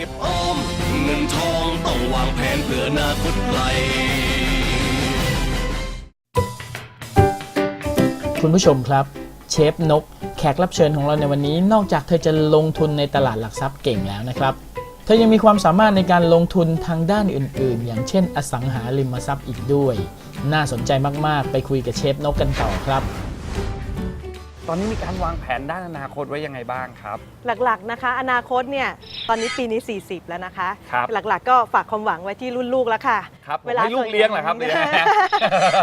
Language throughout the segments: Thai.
ก็บออม เงินทองต้องวางแผนเพื่ออนาคตไกล คุณผู้ชมครับ เชฟนก แขกรับเชิญของเราในวันนี้ นอกจากเธอจะลงทุนในตลาดหลักทรัพย์เก่งแล้วนะครับ เธอยังมีความสามารถในการลงทุนทางด้านอื่น ๆ อย่างเช่น อสังหาริมทรัพย์อีกด้วย น่าสนใจมาก ๆ ไปคุยกับเชฟนกกันต่อครับ ตอนนี้มีการวางแผนด้านอนาคตไว้ยังไงบ้างครับ หลักๆนะคะ อนาคตเนี่ยตอนนี้ปีนี้ 40 แล้วนะคะ ครับหลักๆ ก็ฝากความหวังไว้ที่รุ่นลูกแล้วค่ะครับผมให้ลูกเลี้ยงเหรอครับหรือยังไง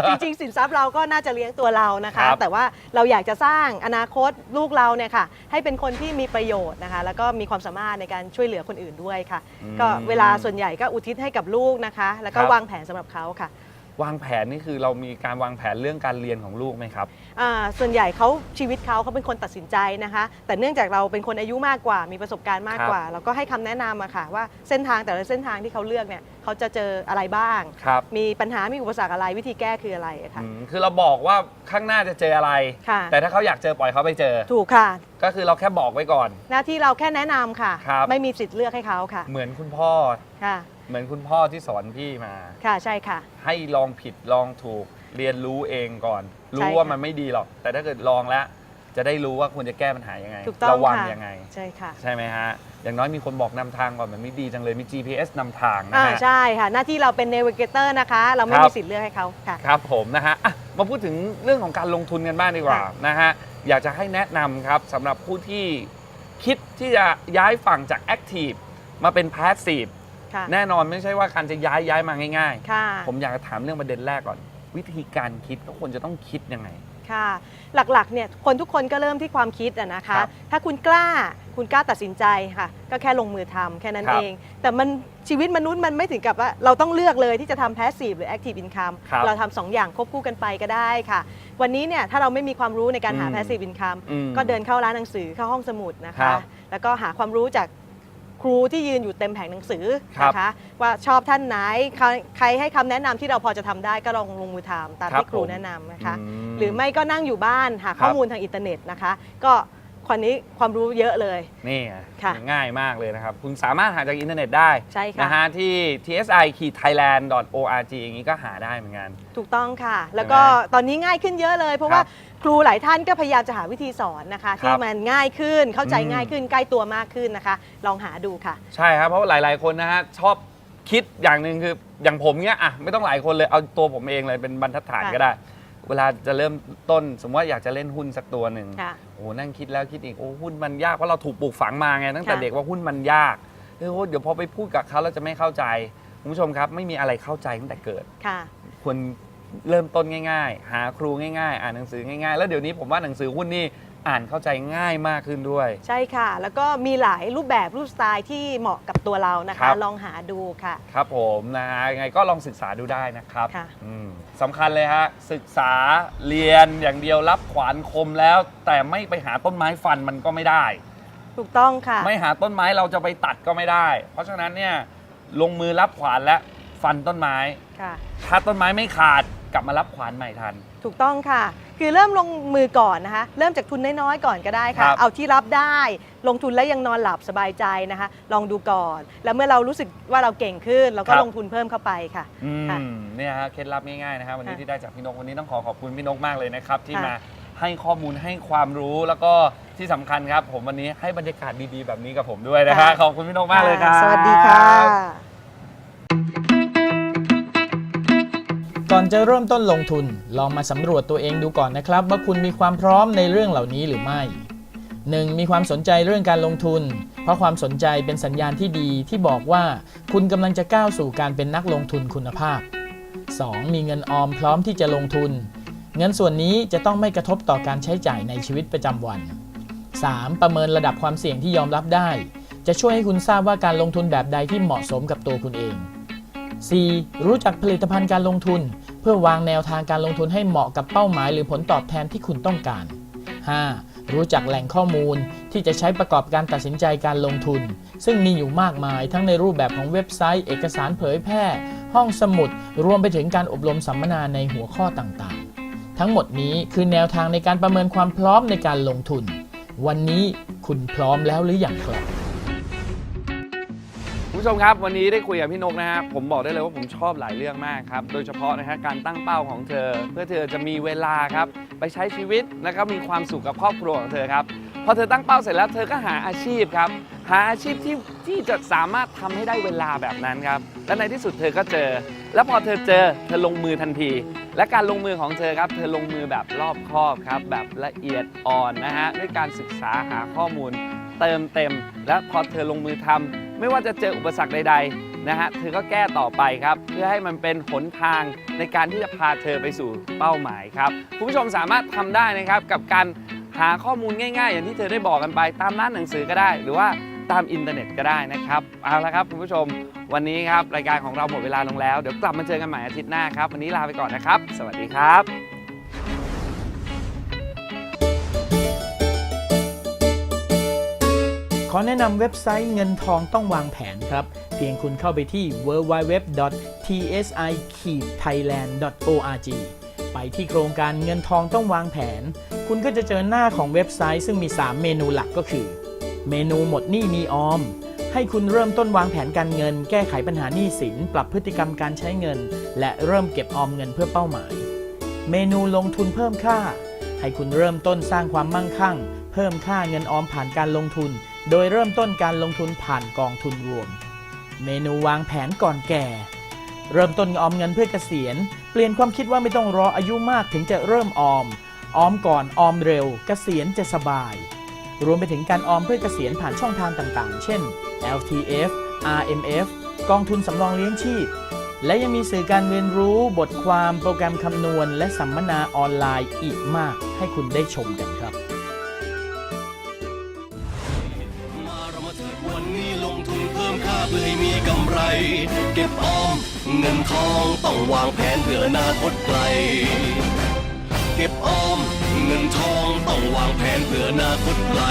จริงๆสินทรัพย์เราก็น่าจะเลี้ยงตัวเรานะครัคะบแต่ว่าเราอยากจะสร้างอนาคตลูกเราเนี่ยค่ะ ให้เป็นคนที่มีประโยชน์นะคะ แล้วก็มีความสามารถในการช่วยเหลือคนอื่นด้วยค่ะ ก็เวลาส่วนใหญ่ก็อุทิศให้กับลูกนะคะ แล้วก็วางแผนสำหรับเขาค่ะ วางแผนนี่คือเรามีการวางแผนเรื่องการเรียนของลูกไหมครับ อ่าส่วนใหญ่เขาชีวิตเขาเขาเป็นคนตัดสินใจนะคะ แต่เนื่องจากเราเป็นคนอายุมากกว่า มีประสบการณ์มากกว่า เราก็ให้คำแนะนำอะค่ะว่าเส้นทางแต่ละเส้นทางที่เขาเลือกเนี่ยเขาจะเจออะไรบ้าง ครับมีปัญหา มีอุปสรรคอะไรวิธีแก้คืออะไรอะค่ะ อืมคือเราบอกว่าข้างหน้าจะเจออะไร ค่ะ แต่ถ้าเขาอยากเจอปล่อยเขาไปเจอ ถูกค่ะ ก็คือเราแค่บอกไว้ก่อน หน้าที่เราแค่แนะนำค่ะ ครับ ไม่มีสิทธิ์เลือกให้เขาค่ะ เหมือนคุณพ่อ ค่ะ เหมือนคุณพ่อที่สอนพี่มา ค่ะใช่ค่ะ ให้ลองผิดลองถูกเรียนรู้เองก่อนใช่รู้ว่าค่ะมันไม่ดีหรอก แต่ถ้าเกิดลองแล้ว จะได้รู้ว่าควรจะแก้ปัญหายังไง ถูกต้องระวังค่ะ ยังไง ใช่ค่ะใช่ไหมฮะ อย่างน้อยมีคนบอกนำทางก่อนมันไม่ดีจังเลยมี GPS นำทางนะอ่าฮะ ใช่ค่ะ หน้าที่เราเป็น navigator นะคะ เราไม่ครับมีสิทธิ์เลือกให้เขาค่ะ ครับผมนะฮะอะมาพูดถึงเรื่องของการลงทุนกันบ้างดีกว่าค่ะนะฮะอยากจะให้แนะนำครับสำหรับผู้ที่คิดที่จะย้ายฝั่งจาก Active มาเป็น Passive ค่ะ แน่นอนไม่ใช่ว่าการจะย้ายย้ายมาง่าย ค่ะ ๆ ผมอยากจะถามเรื่องประเด็นแรกก่อน วิธีการคิดก็ควรจะต้องคิดยังไง ค่ะ หลักๆ เนี่ย คนทุกคนก็เริ่มที่ความคิดอะนะคะ ครับถ้าคุณกล้า คุณกล้าตัดสินใจค่ะ ก็แค่ลงมือทำแค่นั้นครับเอง แต่มันชีวิตมนุษย์มันไม่ถึงกับว่าเราต้องเลือกเลยที่จะทำ passive หรือ active income ครับเราทำสองอย่างควบคู่กันไปก็ได้ค่ะ วันนี้เนี่ย ถ้าเราไม่มีความรู้ในการหาอืม passive income อืมก็เดินเข้าร้านหนังสือเข้าห้องสมุดนะครัคะ บ แล้วก็หาความรู้จาก ครูที่ยืนอยู่เต็มแผงหนังสือครับนะคะว่าชอบท่านไหนใครใครให้คำแนะนำที่เราพอจะทำได้ก็ลองลงมือทำตามครับที่ครูผมแนะนำนะคะมหรือไม่ก็นั่งอยู่บ้านหาครับข้อมูลทางอินเทอร์เน็ตนะคะ ก็ คนนี้ความรู้เยอะเลย นี่ไงค่ะง่ายมากเลยนะครับ คุณสามารถหาจากอินเทอร์เน็ตได้ใช่ค่ะ นะฮะที่ tsi-thailand.org อย่างนี้ก็หาได้เหมือนกัน ถูกต้องค่ะ แล้วก็ใช่ไหมตอนนี้ง่ายขึ้นเยอะเลย เพราะครับว่าครูหลายท่านก็พยายามจะหาวิธีสอนนะคะคที่รับมันง่ายขึ้นเข้าใจอืมง่ายขึ้นใกล้ตัวมากขึ้นนะคะ ลองหาดูค่ะ ใช่ครับเพราะว่าหลาย ๆ คนนะฮะชอบคิดอย่างหนึ่งคืออย่างผมเนี้ยอะไม่ต้องหลายคนเลยเอาตัวผมเองเลยเป็นบรรทัดฐานค่ะ ก็ได้ เวลาจะเริ่มต้น สมมติว่าอยากจะเล่นหุ้นสักตัวหนึ่งค่ะ โอ้โหนั่งคิดแล้วคิดอีกโอ้หุ้นมันยากเพราะเราถูกปลูกฝังมาไงตั้งแต่ค่ะ เด็กว่าหุ้นมันยากเออเดี๋ยวพอไปพูดกับเขาเราจะไม่เข้าใจคุณผู้ชมครับ ไม่มีอะไรเข้าใจตั้งแต่เกิด ค่ะ ควร เริ่มต้นง่ายๆ หาครูง่ายๆ อ่านหนังสือง่ายๆ แล้วเดี๋ยวนี้ผมว่าหนังสือหุ้นนี่อ่านเข้าใจง่ายมากขึ้นด้วย ใช่ค่ะ แล้วก็มีหลายรูปแบบรูปสไตล์ที่เหมาะกับตัวเรานะครัคะ บ ลองหาดูค่ะ ครับผมนะฮะยังไงก็ลองศึกษาดูได้นะครับค่ะ อืมสำคัญเลยฮะ ศึกษาเรียนอย่างเดียวรับขวานคมแล้ว แต่ไม่ไปหาต้นไม้ฟันมันก็ไม่ได้ ถูกต้องค่ะ ไม่หาต้นไม้เราจะไปตัดก็ไม่ได้ เพราะฉะนั้นเนี่ยลงมือรับขวานและฟันต้นไม้ ค่ะ ถ้าต้นไม้ไม่ขาด กลับมารับขวานใหม่ทัน ถูกต้องค่ะ คือเริ่มลงมือก่อนนะคะ เริ่มจากทุนน้อยๆก่อนก็ได้ครัค่ะบเอาที่รับได้ ลงทุนแล้วยังนอนหลับสบายใจนะคะ ลองดูก่อน แล้วเมื่อเรารู้สึกว่าเราเก่งขึ้น เราก็ลงทุนเพิ่มเข้าไปค่ะ อืค่ะมเนี่ยฮะเคล็ดลับง่ายๆนะครับวันนี้ค่ะที่ได้จากพี่นกวันนี้ต้องขอขอบคุณพี่นกมากเลยนะครับที่ค่ะ มาให้ข้อมูลให้ความรู้แล้วก็ที่สำคัญครับ ผมวันนี้ให้บรรยากาศดีๆแบบนี้กับผมด้วยนะฮะขอบคุณพี่นกมากเลยครับ สวัสดีค่ะ อนจะเริ่มต้นลงทุน ลองมาสำรวจตัวเองดูก่อนนะครับ ว่าคุณมีความพร้อมในเรื่องเหล่านี้หรือไม่ 1. มีความสนใจเรื่องการลงทุน เพราะความสนใจเป็นสัญญาณที่ดีที่บอกว่าคุณกำลังจะก้าวสู่การเป็นนักลงทุนคุณภาพ 2. มีเงินออมพร้อมที่จะลงทุน เงินส่วนนี้จะต้องไม่กระทบต่อการใช้จ่ายในชีวิตประจำวัน 3. ประเมินระดับความเสี่ยงที่ยอมรับได้ จะช่วยให้คุณทราบว่าการลงทุนแบบใดที่เหมาะสมกับตัวคุณเอง 4. รู้จักผลิตภัณฑ์การลงทุน เพื่อวางแนวทางการลงทุนให้เหมาะกับเป้าหมายหรือผลตอบแทนที่คุณต้องการ 5. รู้จักแหล่งข้อมูลที่จะใช้ประกอบการตัดสินใจการลงทุน ซึ่งมีอยู่มากมายทั้งในรูปแบบของเว็บไซต์ เอกสารเผยแพร่ ห้องสมุด รวมไปถึงการอบรมสัมมนาในหัวข้อต่างๆ ทั้งหมดนี้คือแนวทางในการประเมินความพร้อมในการลงทุน วันนี้คุณพร้อมแล้วหรืออยังครับ ผู้ชมครับวันนี้ได้คุยกับพี่นกนะฮะผมบอกได้เลยว่าผมชอบหลายเรื่องมากครับ โดยเฉพาะนะฮะการตั้งเป้าของเธอ เพื่อเธอจะมีเวลาครับ ไปใช้ชีวิตแล้วก็มีความสุขกับครอบครัวของเธอครับพอเธอตั้งเป้าเสร็จแล้วเธอก็หาอาชีพครับ หาอาชีพที่ที่จะสามารถทำให้ได้เวลาแบบนั้นครับ และในที่สุดเธอก็เจอ แล้วพอเธอเจอเธอลงมือทันที และการลงมือของเธอครับเธอลงมือแบบรอบคอบครับ แบบละเอียดอ่อนนะฮะด้วยการศึกษาหาข้อมูล เติมเต็ม และพอเธอลงมือทำ ไม่ว่าจะเจออุปสรรคใด ๆ นะฮะ เธอก็แก้ต่อไปครับ เพื่อให้มันเป็นหนทางในการที่จะพาเธอไปสู่เป้าหมายครับคุณผู้ชมสามารถทำได้นะครับกับการหาข้อมูลง่าย ๆ อย่างที่เธอได้บอกกันไป ตามร้านหนังสือก็ได้ หรือว่าตามอินเทอร์เน็ตก็ได้นะครับ เอาละครับคุณผู้ชม วันนี้ครับ รายการของเราหมดเวลาลงแล้ว เดี๋ยวกลับมาเจอกันใหม่อาทิตย์หน้าครับ วันนี้ลาไปก่อนนะครับ สวัสดีครับ อแนะนำเว็บไซต์เงินทองต้องวางแผนครับ เพียงคุณเข้าไปที่ www.tsi-thailand.org ไปที่โครงการเงินทองต้องวางแผน คุณก็จะเจอหน้าของเว็บไซต์ซึ่งมี 3 เมนูหลักก็คือ เมนูหมดหนี้มีออม ให้คุณเริ่มต้นวางแผนการเงิน แก้ไขปัญหาหนี้สิน ปรับพฤติกรรมการใช้เงิน และเริ่มเก็บออมเงินเพื่อเป้าหมาย เมนูลงทุนเพิ่มค่า ให้คุณเริ่มต้นสร้างความมั่งคั่ง เพิ่มค่าเงินออมผ่านการลงทุนโดยเริ่มต้นการลงทุนผ่านกองทุนรวม เมนูวางแผนก่อนแก่ เริ่มต้นออมเงินเพื่อเกษียณ เปลี่ยนความคิดว่าไม่ต้องรออายุมากถึงจะเริ่มออม ออมก่อนออมเร็วเกษียณจะสบาย รวมไปถึงการออมเพื่อเกษียณผ่านช่องทางต่างๆ เช่น LTF RMF กองทุนสำรองเลี้ยงชีพ และยังมีสื่อการเรียนรู้ บทความ โปรแกรมคำนวณ และสัมมนาออนไลน์อีกมากให้คุณได้ชมกันครับ ไร เก็บออมเงินทองต้องวางแผนเพื่ออนาคตไกล เก็บออมเงินทองต้องวางแผนเพื่ออนาคตไกล